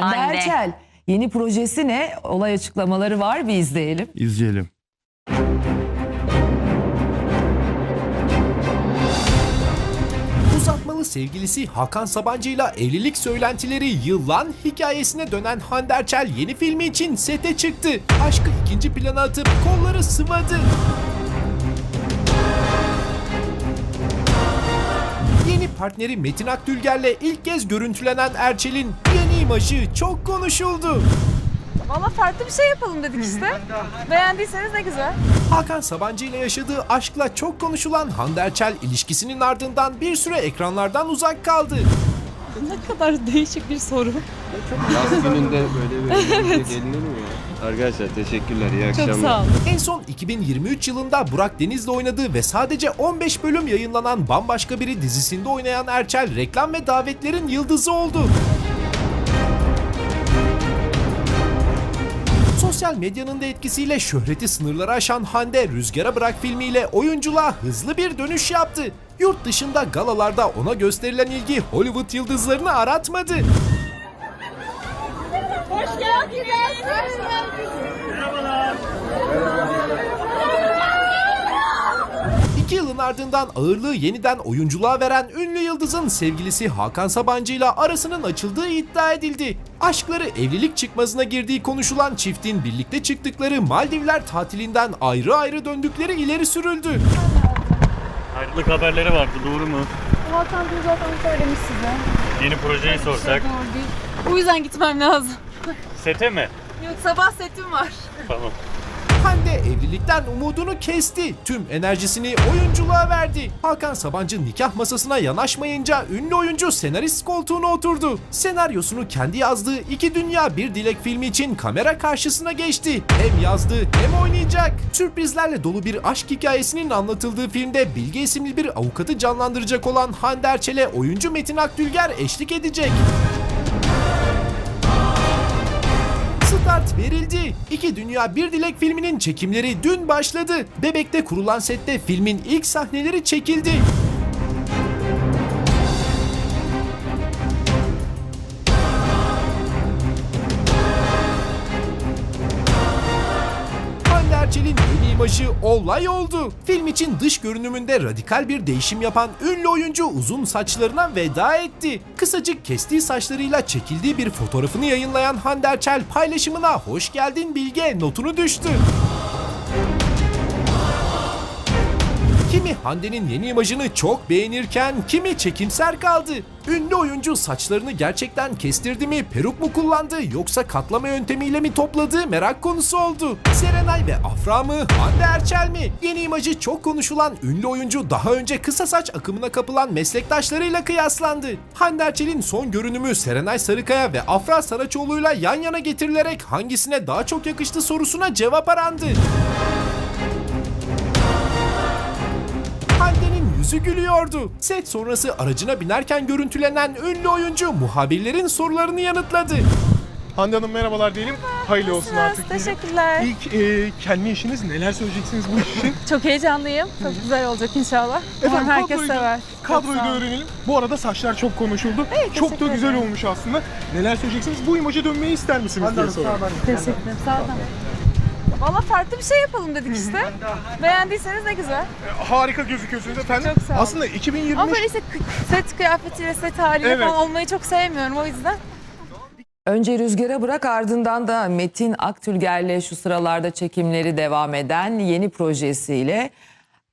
Hande, Hande. Erçel yeni projesi ne? Olay açıklamaları var bir izleyelim. İzleyelim. Uzatmalı sevgilisi Hakan Sabancı ile evlilik söylentileri yıllan hikayesine dönen Hande Erçel yeni filmi için sete çıktı. Aşkı ikinci plana atıp kolları sıvadı. Yeni partneri Metin Akdülger'le ilk kez görüntülenen Erçel'in yeni imajı çok konuşuldu. Valla farklı bir şey yapalım dedik işte. Beğendiyseniz ne güzel. Hakan Sabancı ile yaşadığı aşkla çok konuşulan Hande Erçel ilişkisinin ardından bir süre ekranlardan uzak kaldı. Ne kadar değişik bir soru. Yaz gününde böyle bir evet. gelinir mi ya? Arkadaşlar teşekkürler, iyi Çok akşamlar. sağ olun. En son 2023 yılında Burak Deniz'le oynadığı ve sadece 15 bölüm yayınlanan Bambaşka Biri dizisinde oynayan Erçel reklam ve davetlerin yıldızı oldu. Sosyal medyanın da etkisiyle şöhreti sınırları aşan Hande Rüzgara Bırak filmiyle oyunculuğa hızlı bir dönüş yaptı. Yurt dışında galalarda ona gösterilen ilgi Hollywood yıldızlarını aratmadı. İki yılın ardından ağırlığı yeniden oyunculuğa veren ünlü yıldızın sevgilisi Hakan Sabancı ile arasının açıldığı iddia edildi. Aşkları evlilik çıkmazına girdiği konuşulan çiftin birlikte çıktıkları Maldivler tatilinden ayrı ayrı döndükleri ileri sürüldü. Ayrılık haberleri vardı doğru mu? Hakan Bey zaten söylemiş size. Yeni projeyi sorsak. Doğru değil. O yüzden gitmem lazım. Sete mi? Yok sabah setim var. Tamam. Hande evlilikten umudunu kesti. Tüm enerjisini oyunculuğa verdi. Hakan Sabancı nikah masasına yanaşmayınca ünlü oyuncu senarist koltuğuna oturdu. Senaryosunu kendi yazdığı İki Dünya Bir Dilek filmi için kamera karşısına geçti. Hem yazdı hem oynayacak. Sürprizlerle dolu bir aşk hikayesinin anlatıldığı filmde Bilge isimli bir avukatı canlandıracak olan Hande Erçel'e oyuncu Metin Akdülger eşlik edecek. Start verildi. İki Dünya Bir Dilek filminin çekimleri dün başladı. Bebek'te kurulan sette filmin ilk sahneleri çekildi. İmajı olay oldu. Film için dış görünümünde radikal bir değişim yapan ünlü oyuncu uzun saçlarına veda etti. Kısacık kestiği saçlarıyla çekildiği bir fotoğrafını yayınlayan Hande Erçel paylaşımına hoş geldin Bilge notunu düştü. Kimi Hande'nin yeni imajını çok beğenirken kimi çekimser kaldı. Ünlü oyuncu saçlarını gerçekten kestirdi mi, peruk mu kullandı yoksa katlama yöntemiyle mi topladı merak konusu oldu. Serenay ve Afra mı, Hande Erçel mi? Yeni imajı çok konuşulan ünlü oyuncu daha önce kısa saç akımına kapılan meslektaşlarıyla kıyaslandı. Hande Erçel'in son görünümü Serenay Sarıkaya ve Afra Saraçoğlu'yla yan yana getirilerek hangisine daha çok yakıştı sorusuna cevap arandı. Yüzü gülüyordu. Set sonrası aracına binerken görüntülenen ünlü oyuncu muhabirlerin sorularını yanıtladı. Hande Hanım merhabalar diyelim. Hayırlı olsun artık. diyelim. Teşekkürler. İlk e, kendi işiniz neler söyleyeceksiniz bu iş için? Çok heyecanlıyım. Çok güzel olacak inşallah. Umarım herkes kadroyu sever. Kadroyu da öğrenelim. Bu arada saçlar çok konuşuldu. çok da güzel ederim. olmuş aslında. Neler söyleyeceksiniz? Bu imaja dönmeyi ister misiniz diye soralım. Teşekkür ederim. Sağ olun. Valla farklı bir şey yapalım dedik işte. Beğendiyseniz ne güzel. E, Harika gözüküyorsunuz efendim. Çok sağ olun. Aslında 2025 Ama böyle işte set kıyafetiyle, set haliyle Evet. falan olmayı çok sevmiyorum o yüzden. Önce Rüzgar'a bırak ardından da Metin Aktülger'le şu sıralarda çekimleri devam eden yeni projesiyle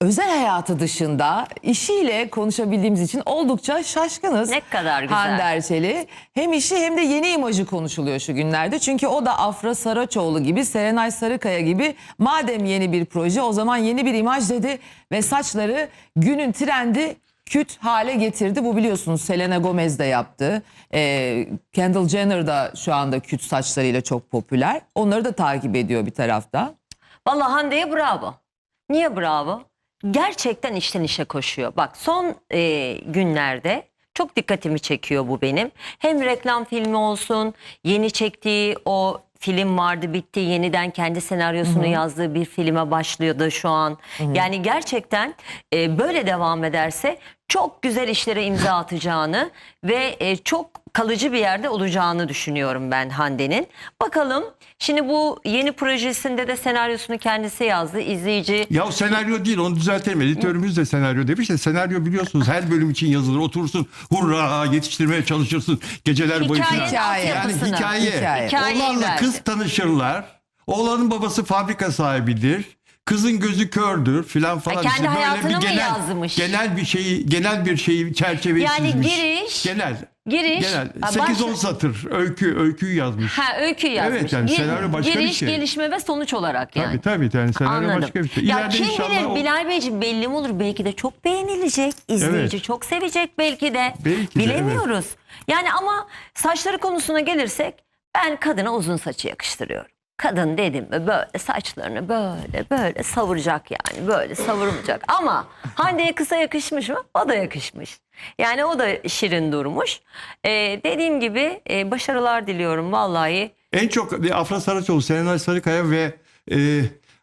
özel hayatı dışında işiyle konuşabildiğimiz için oldukça şaşkınız. Ne kadar güzel. Hande Erçel'i. Hem işi hem de yeni imajı konuşuluyor şu günlerde. Çünkü o da Afra Saraçoğlu gibi, Serenay Sarıkaya gibi madem yeni bir proje o zaman yeni bir imaj dedi ve saçları günün trendi küt hale getirdi. Bu biliyorsunuz Selena Gomez de yaptı. Ee, Kendall Jenner da şu anda küt saçlarıyla çok popüler. Onları da takip ediyor bir taraftan. Vallahi Hande'ye bravo. Niye bravo? Gerçekten işten işe koşuyor. Bak son e, günlerde çok dikkatimi çekiyor bu benim. Hem reklam filmi olsun, yeni çektiği o film vardı bitti yeniden kendi senaryosunu yazdığı bir filme başlıyordu şu an. Yani gerçekten e, böyle devam ederse çok güzel işlere imza atacağını ve e, çok kalıcı bir yerde olacağını düşünüyorum ben Hande'nin. Bakalım şimdi bu yeni projesinde de senaryosunu kendisi yazdı. İzleyici Ya o senaryo değil onu düzeltelim. Editörümüz de senaryo demiş de senaryo biliyorsunuz her bölüm için yazılır. Oturursun hurra yetiştirmeye çalışırsın geceler boyu falan. Hikaye. Yani hikaye. Hikaye. Oğlanla kız tanışırlar. Oğlanın babası fabrika sahibidir. Kızın gözü kördür filan falan. kendi İşte böyle hayatını bir mı genel, yazmış? Genel bir şeyi, genel bir şeyi çerçeve Yani çizmiş. giriş, Genel. Giriş, Genel. ha, 8-10 baş- satır öykü, öyküyü yazmış. Ha öykü yazmış. Evet, yani Gir- senaryo başka bir giriş, şey. gelişme ve sonuç olarak yani. Tabii tabii yani senaryo Anladım. başka bir şey. Ya İleride kim inşallah bilir o- Bilal Beyciğim belli mi olur? Belki de çok beğenilecek. izleyici Evet. çok sevecek belki de. Belki de, Bilemiyoruz. Yani ama saçları konusuna gelirsek ben kadına uzun saçı yakıştırıyorum. Kadın dedim mi böyle saçlarını böyle böyle savuracak yani böyle savurmayacak. Ama Hande'ye kısa yakışmış mı? O da yakışmış. Yani o da şirin durmuş. Ee, dediğim gibi e, başarılar diliyorum vallahi. En çok Afra Saraçoğlu, Serenay Sarıkaya ve e,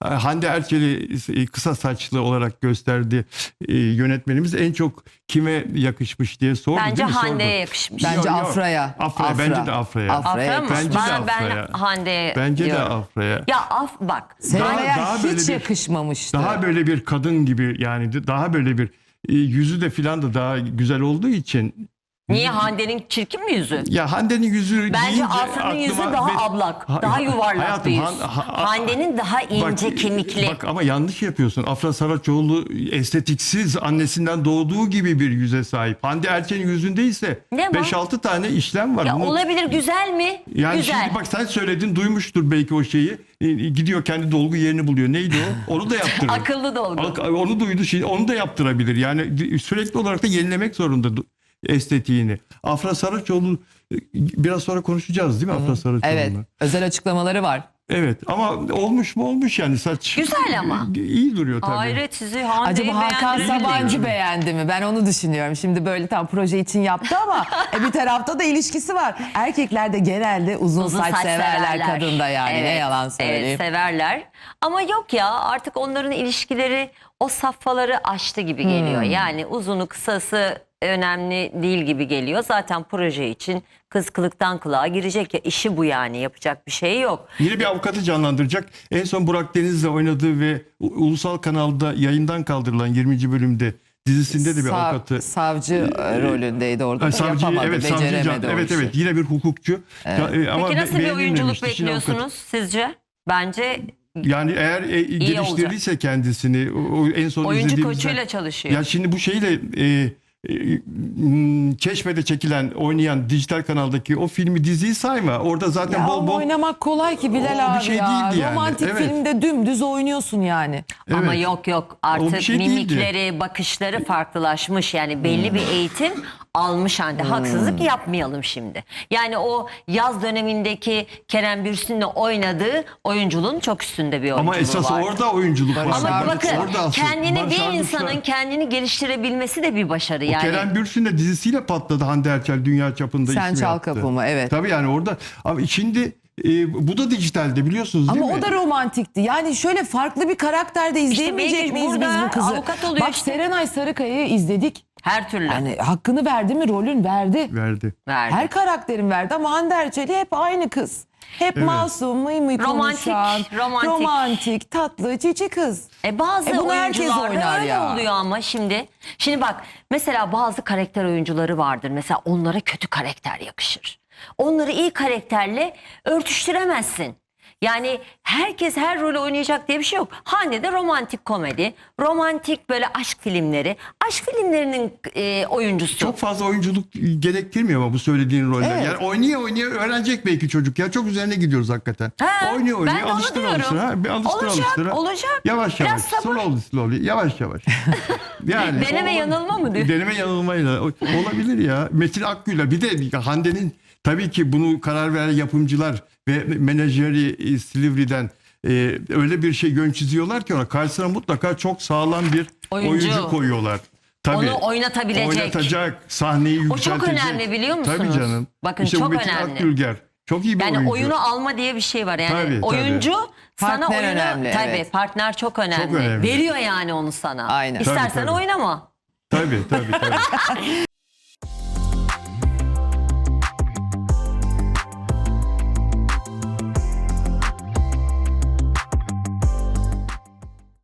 Hande Erçel'i kısa saçlı olarak gösterdi e, yönetmenimiz. En çok kime yakışmış diye sordu Bence değil mi? Hande'ye yakışmış. Bence Yok, yok. Afra'ya. Afra'ya, bence de Afra'ya. Afra mı? Bence de Bana, ben Afra'ya. Hande'ye Bence de diyorum. Afra'ya. Ya af bak. Serenay'a daha hiç bir- yakışmamıştı. Daha böyle bir kadın gibi yani daha böyle bir e, yüzü de filan da daha güzel olduğu için. Niye Hande'nin çirkin mi yüzü? Ya Hande'nin yüzü Bence deyince Afra'nın yüzü aklıma daha ablak, Ha- daha yuvarlak hayatım, bir yüz. Han- ha- Hande'nin daha ince Bak, kemikli. Bak ama yanlış yapıyorsun. Afra Saraçoğlu estetiksiz annesinden doğduğu gibi bir yüze sahip. Hande Erçel'in yüzünde ise Ne var? 5-6 tane işlem var. ya Bunu- olabilir güzel mi? yani güzel. şimdi bak sen söyledin duymuştur belki o şeyi. E, Gidiyor kendi dolgu yerini buluyor. Neydi o? Onu da yaptırır. Akıllı dolgu. Ak- Onu duydu şimdi onu da yaptırabilir. Yani sürekli olarak da yenilemek zorunda du- estetiğini. Afra Saraçoğlu e, biraz sonra konuşacağız değil mi Afra Saraçoğlu'nu? Evet. Özel açıklamaları var. Evet ama olmuş mu olmuş yani saç. Güzel ama. İyi duruyor tabii. Hayret sizi Hande'yi Acaba Hakan. Sabancı beğendi mi? Ben onu düşünüyorum. Şimdi böyle tam proje için yaptı ama e, bir tarafta da ilişkisi var. Erkekler de genelde uzun, Uzun saç, saç severler, kadında yani. Ne Evet, yalan söyleyeyim. Evet severler. Ama yok ya artık onların ilişkileri o safhaları aştı gibi geliyor. Hmm. Yani uzunu kısası önemli değil gibi geliyor. Zaten proje için kız kılıktan kılığa girecek ya işi bu yani yapacak bir şey yok. Yine bir avukatı canlandıracak. En son Burak Deniz'le oynadığı ve ulusal kanalda yayından kaldırılan 20. bölümde dizisinde de bir Sav- avukatı. savcı e, rolündeydi orada. Da savcı yapamadı, evet savcı can, evet evet yine bir hukukçu. Ya, e, ama Peki nasıl be- bir oyunculuk bekliyorsunuz sizce? Bence Yani eğer e, geliştirdiyse kendisini o, o en son oyuncu izlediğimizden- koçuyla çalışıyor. Ya şimdi bu şeyle e, e, m, Çeşme'de çekilen oynayan dijital kanaldaki o filmi diziyi sayma. Orada zaten Ya bol ama bol oynamak kolay ki Bilal O bir abi şey ya. değildi yani. Romantik Evet. filmde dümdüz oynuyorsun yani. Ama Evet. yok yok bir artık şey değildi. mimikleri, bakışları farklılaşmış. Yani belli bir eğitim almış halde. Hmm. Haksızlık yapmayalım şimdi. Yani o yaz dönemindeki Kerem Bürsin'le oynadığı oyunculuğun çok üstünde bir oyunculuğu ama esas var. orada oyunculuk var. Ama Ama Barış bakın Orada kendini Barış bir Arduç'la- insanın kendini geliştirebilmesi de bir başarı yani. Kerem Bürsin de dizisiyle patladı Hande Erçel dünya çapında Sen ismi Çal. Kapımı, evet. Tabii yani orada ama şimdi e, bu da dijitalde biliyorsunuz değil Ama mi? o da romantikti. Yani şöyle farklı bir karakterde izleyemeyecek belki miyiz biz burada bu kızı? avukat oluyor Bak işte. Serenay Sarıkaya'yı izledik. Her türlü Yani hakkını verdi mi rolün verdi. verdi. verdi. Her karakterin verdi ama Hande Erçel'i hep aynı kız. Hep masum, mıy mıy Romantik, konuşan, romantik. romantik, tatlı, cici kız. E bazı E bunu herkes oyuncularda oynar öyle ya. oluyor ama şimdi. Şimdi bak mesela bazı karakter oyuncuları vardır. Mesela onlara kötü karakter yakışır. Onları iyi karakterle örtüştüremezsin. Yani herkes her rolü oynayacak diye bir şey yok. Hande de romantik komedi, romantik böyle aşk filmleri. Aşk filmlerinin e, oyuncusu. Çok fazla oyunculuk gerektirmiyor ama bu söylediğin roller. Evet. Yani oynaya oynaya öğrenecek belki çocuk ya. Çok üzerine gidiyoruz hakikaten. Ha, oynuyor oynuyor ben alıştır alıştır. Ha? Bir alıştır Olacak, alıştır. ha. olacak. Yavaş Biraz yavaş. sabır. Slowly slowly. Yavaş yavaş. yani Deneme yanılma mı diyor? Deneme yanılmayla olabilir ya. Metin Akgül'e bir de Hande'nin tabii ki bunu karar veren yapımcılar ve menajeri e, Silivri'den e, öyle bir şey yön çiziyorlar ki ona karşısına mutlaka çok sağlam bir Oyuncu. oyuncu, koyuyorlar. Tabii. Onu oynatabilecek. Oynatacak, sahneyi O yükseltecek. çok önemli biliyor musunuz? Tabii canım. Bakın işte çok Metin önemli. Akgülger. Çok iyi bir Yani oyuncu. oyunu alma diye bir şey var. Yani Tabii, tabii. oyuncu sana Partner oyunu önemli, tabii evet. partner çok önemli. önemli. Veriyor yani onu sana. Aynen. İstersen Tabii, tabii. oynama. Tabii tabii tabii.